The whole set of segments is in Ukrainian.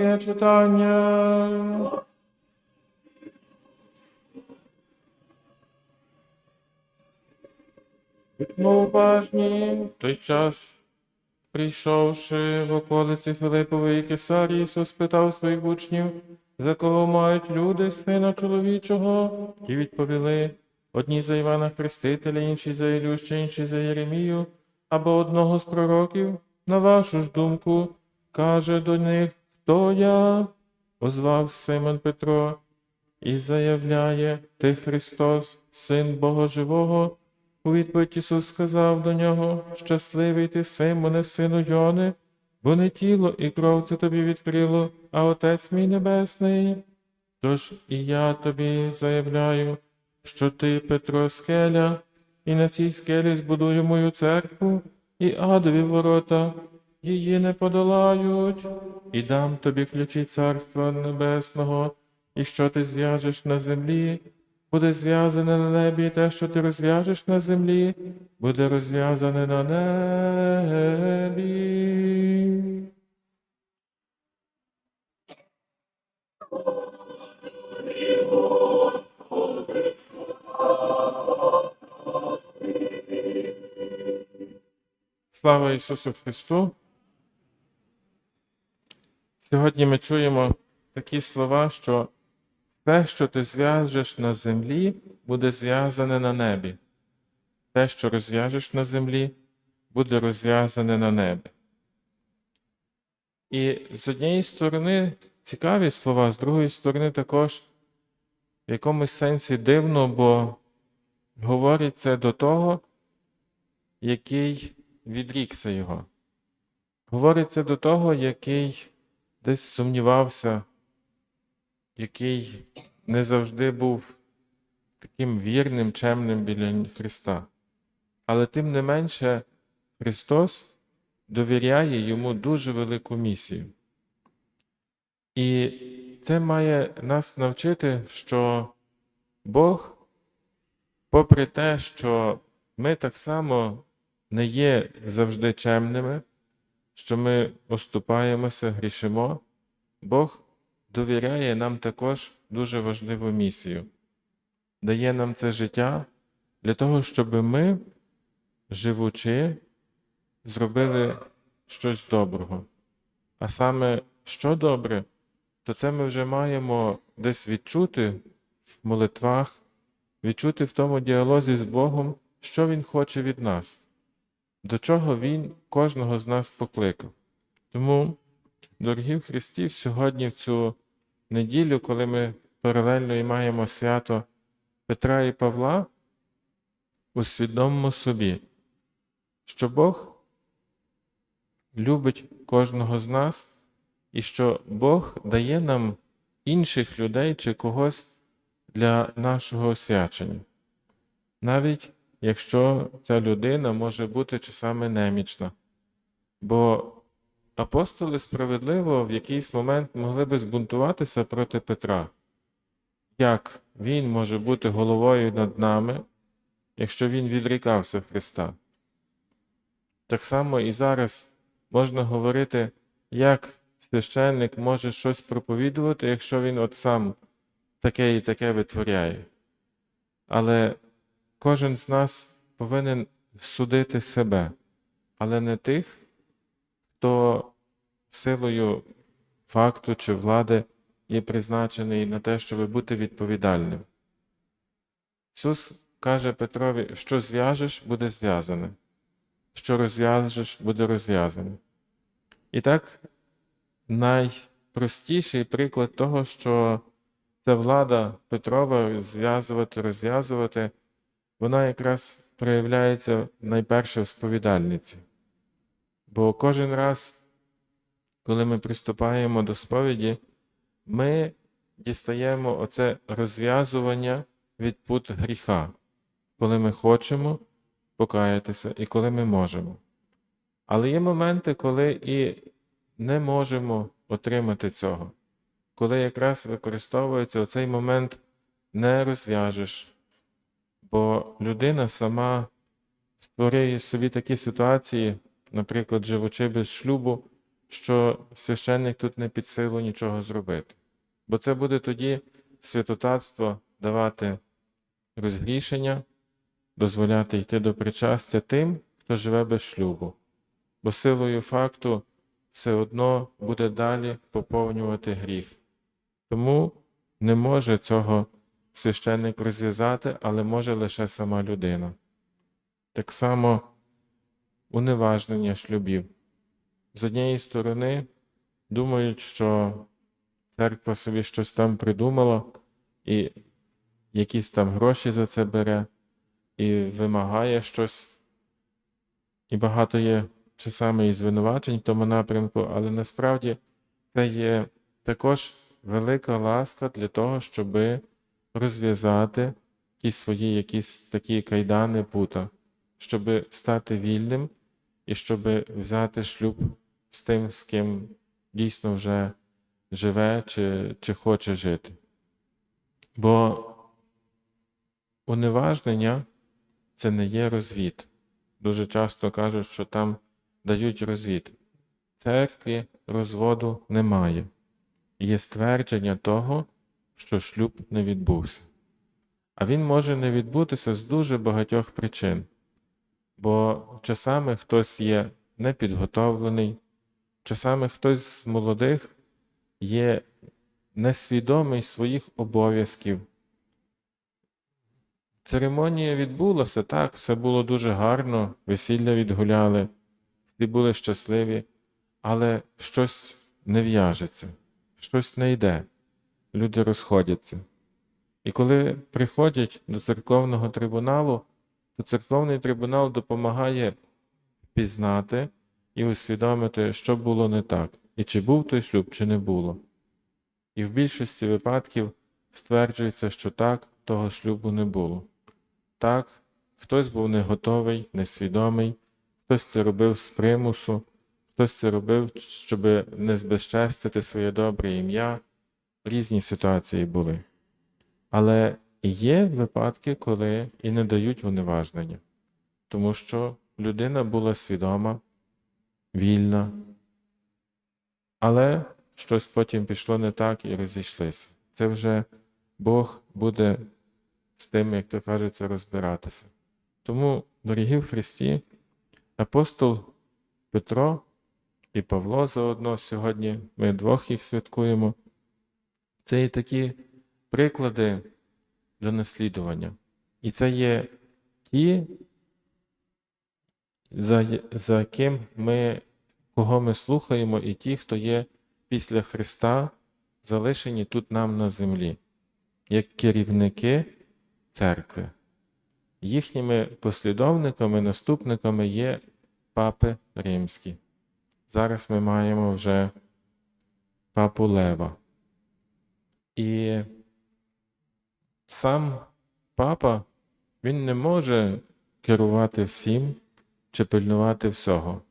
читання. Будьмо уважні, в той час, прийшовши в околиці Филипової Кесарії, Ісус спитав своїх учнів, за кого мають люди сина чоловічого? Ті відповіли, одні за Івана Хрестителя, інші за Ілю, ще інші за Єремію, або одного з пророків. На вашу ж думку, каже до них, хто я? Озвав Симон Петро і заявляє, ти Христос, Син Бога Живого. У відповідь Ісус сказав до нього, щасливий ти, Симоне, сину Йони, бо не тіло і кров це тобі відкрило, а Отець мій Небесний. Тож і я тобі заявляю, що ти, Петро, скеля, і на цій скелі збудую мою церкву, і адові ворота її не подолають, і дам тобі ключі Царства Небесного, і що ти зв'яжеш на землі, буде зв'язане на небі, і те, що ти розв'яжеш на землі, буде розв'язане на небі. Слава Ісусу Христу! Сьогодні ми чуємо такі слова, що те, що ти зв'яжеш на землі, буде зв'язане на небі. Те, що розв'яжеш на землі, буде розв'язане на небі. І з однієї сторони цікаві слова, з другої сторони, також в якомусь сенсі дивно, бо говорить це до того, який відрікся його. Говорить це до того, який десь сумнівався, який не завжди був таким вірним, чемним біля Христа. Але тим не менше, Христос довіряє йому дуже велику місію. І це має нас навчити, що Бог, попри те, що ми так само не є завжди чемними, що ми оступаємося, грішимо, Бог довіряє нам також дуже важливу місію, дає нам це життя для того, щоб ми, живучи, зробили щось доброго. А саме, що добре, то це ми вже маємо десь відчути в молитвах, відчути в тому діалозі з Богом, що Він хоче від нас, до чого Він кожного з нас покликав. Тому, дорогі в Христі, сьогодні в цю неділю, коли ми паралельно і маємо свято Петра і Павла, усвідомимо собі, що Бог любить кожного з нас і що Бог дає нам інших людей чи когось для нашого освячення. Навіть якщо ця людина може бути часами немічна. Бо апостоли справедливо в якийсь момент могли би збунтуватися проти Петра. Як він може бути головою над нами, якщо він відрікався Христа? Так само і зараз можна говорити, як священник може щось проповідувати, якщо він от сам таке і таке витворяє. Але кожен з нас повинен судити себе, але не тих, хто силою факту чи влади є призначений на те, щоб бути відповідальним. Ісус каже Петрові, що зв'яжеш, буде зв'язане, що розв'яжеш, буде розв'язане. І так найпростіший приклад того, що ця влада Петрова зв'язувати, розв'язувати, вона якраз проявляється найперше в сповідальниці. Бо кожен раз, коли ми приступаємо до сповіді, ми дістаємо оце розв'язування від пут гріха, коли ми хочемо покаятися і коли ми можемо. Але є моменти, коли і не можемо отримати цього, коли якраз використовується оцей момент не розв'яжеш, бо людина сама створює собі такі ситуації, наприклад, живучи без шлюбу, що священник тут не під силу нічого зробити. Бо це буде тоді святотатство давати розгрішення, дозволяти йти до причастя тим, хто живе без шлюбу. Бо силою факту все одно буде далі поповнювати гріх. Тому не може цього священник розв'язати, але може лише сама людина. Так само уневажнення шлюбів. З однієї сторони, думають, що церква собі щось там придумала і якісь там гроші за це бере, і вимагає щось. І багато є часами і звинувачень в тому напрямку, але насправді це є також велика ласка для того, щоб розв'язати ті свої якісь такі кайдани пута, щоб стати вільним і щоб взяти шлюб з тим, з ким дійсно вже живе чи, чи хоче жити. Бо уневажнення це не є розвід. Дуже часто кажуть, що там дають розвід. Церкві розводу немає. Є ствердження того, що шлюб не відбувся. А він може не відбутися з дуже багатьох причин, бо часами хтось є непідготовлений, часами хтось з молодих є несвідомий своїх обов'язків. Церемонія відбулася, так, все було дуже гарно, весілля відгуляли, всі були щасливі, але щось не в'яжеться, щось не йде, люди розходяться. І коли приходять до церковного трибуналу, то церковний трибунал допомагає пізнати і усвідомити, що було не так, і чи був той шлюб, чи не було. І в більшості випадків стверджується, що так, того шлюбу не було. Так, хтось був не готовий, несвідомий, хтось це робив з примусу, хтось це робив, щоб не збезчестити своє добре ім'я. Різні ситуації були. Але є випадки, коли і не дають уневажнення, тому що людина була свідома, вільна, але щось потім пішло не так і розійшлися. Це вже Бог буде з тим, як то кажеться, розбиратися. Тому, дорогі в Христі, апостол Петро і Павло заодно сьогодні, ми двох їх святкуємо. Це є такі приклади для наслідування. І це є ті, за, за ким ми, кого ми слухаємо, і ті, хто є після Христа, залишені тут нам на землі, як керівники церкви. Їхніми послідовниками, наступниками є папи римські. Зараз ми маємо вже папу Лева. І сам папа він не може керувати всім чи пильнувати всього.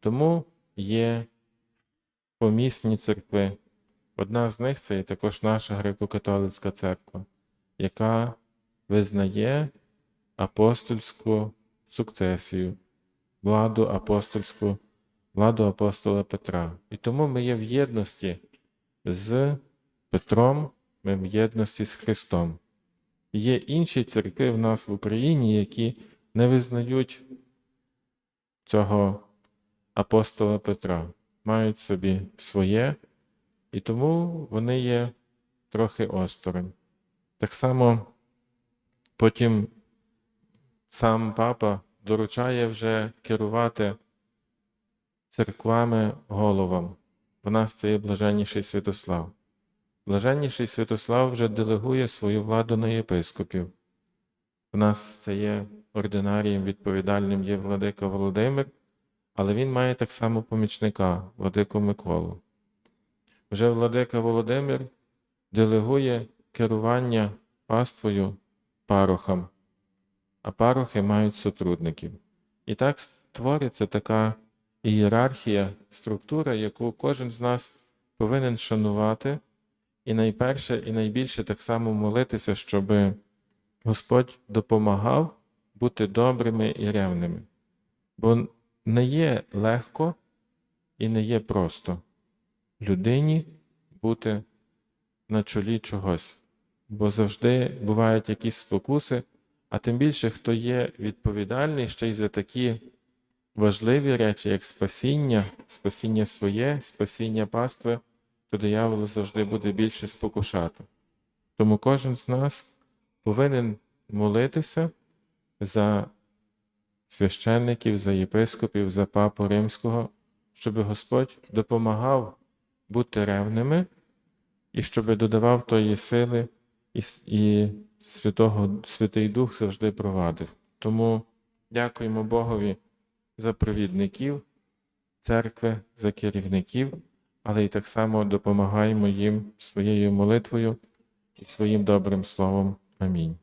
Тому є помісні церкви. Одна з них це і також наша греко-католицька церква, яка визнає апостольську сукцесію, владу апостольську, владу апостола Петра. І тому ми є в єдності з Петром, ми в єдності з Христом. Є інші церкви в нас в Україні, які не визнають цього апостола Петра, мають собі своє, і тому вони є трохи осторонь. Так само потім сам папа доручає вже керувати церквами головам. В нас це є блаженніший Святослав. Блаженніший Святослав вже делегує свою владу на єпископів. У нас це є ординарієм відповідальним є владика Володимир, але він має так само помічника, владику Миколу. Вже владика Володимир делегує керування паствою парохам, а парохи мають сотрудників. І так створиться така ієрархія, структура, яку кожен з нас повинен шанувати, і найперше, і найбільше так само молитися, щоб Господь допомагав бути добрими і ревними. Бо не є легко і не є просто людині бути на чолі чогось, бо завжди бувають якісь спокуси, а тим більше, хто є відповідальний ще й за такі важливі речі, як спасіння, спасіння своє, спасіння пастви, то диявол завжди буде більше спокушати. Тому кожен з нас повинен молитися за священників, за єпископів, за папу римського, щоб Господь допомагав бути ревними і щоб додавав тої сили, і, і Святого, Святий Дух завжди провадив. Тому дякуємо Богові за провідників церкви, за керівників, але й так само допомагаємо їм своєю молитвою і своїм добрим словом. Амінь.